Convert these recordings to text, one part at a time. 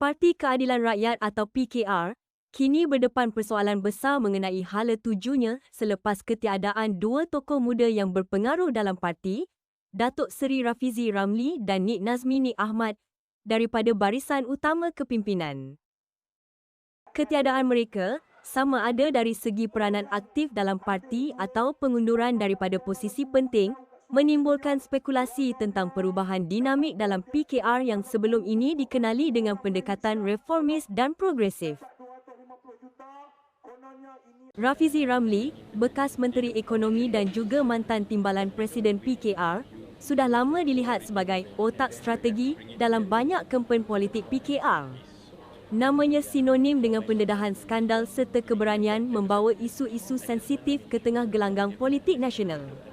Parti Keadilan Rakyat atau PKR kini berdepan persoalan besar mengenai hala tujunya selepas ketiadaan dua tokoh muda yang berpengaruh dalam parti, Datuk Seri Rafizi Ramli dan Nik Nazmi Nik Ahmad daripada barisan utama kepimpinan. Ketiadaan mereka sama ada dari segi peranan aktif dalam parti atau pengunduran daripada posisi penting menimbulkan spekulasi tentang perubahan dinamik dalam PKR yang sebelum ini dikenali dengan pendekatan reformis dan progresif. Rafizi Ramli, bekas Menteri Ekonomi dan juga mantan timbalan Presiden PKR, sudah lama dilihat sebagai otak strategi dalam banyak kempen politik PKR. Namanya sinonim dengan pendedahan skandal serta keberanian membawa isu-isu sensitif ke tengah gelanggang politik nasional.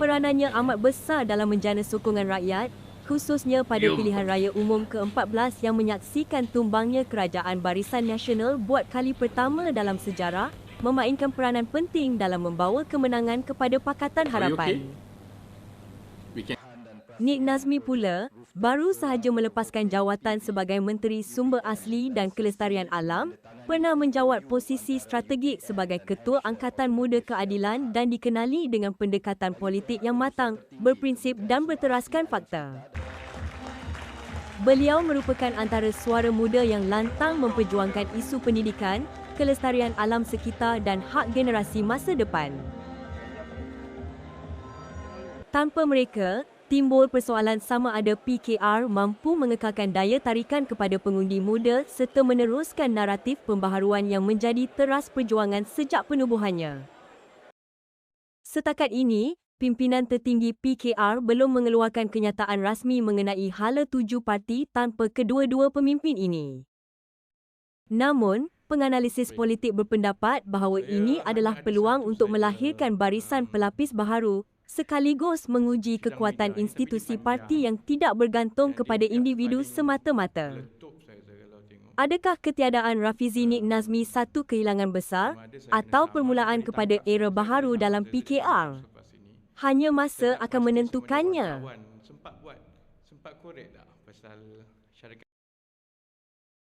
Peranannya amat besar dalam menjana sokongan rakyat, khususnya pada pilihan raya umum ke-14 yang menyaksikan tumbangnya kerajaan Barisan Nasional buat kali pertama dalam sejarah memainkan peranan penting dalam membawa kemenangan kepada Pakatan Harapan. Nik Nazmi pula baru sahaja melepaskan jawatan sebagai Menteri Sumber Asli dan Kelestarian Alam, pernah menjawat posisi strategik sebagai Ketua Angkatan Muda Keadilan dan dikenali dengan pendekatan politik yang matang, berprinsip dan berteraskan fakta. Beliau merupakan antara suara muda yang lantang memperjuangkan isu pendidikan, kelestarian alam sekitar dan hak generasi masa depan. Tanpa mereka, timbul persoalan sama ada PKR mampu mengekalkan daya tarikan kepada pengundi muda serta meneruskan naratif pembaharuan yang menjadi teras perjuangan sejak penubuhannya. Setakat ini, pimpinan tertinggi PKR belum mengeluarkan kenyataan rasmi mengenai hala tuju parti tanpa kedua-dua pemimpin ini. Namun, penganalisis politik berpendapat bahawa ini adalah peluang untuk melahirkan barisan pelapis baharu sekaligus menguji kekuatan institusi parti yang tidak bergantung kepada individu semata-mata. Adakah ketiadaan Rafizi Nik Nazmi satu kehilangan besar atau permulaan kepada era baharu dalam PKR? Hanya masa akan menentukannya.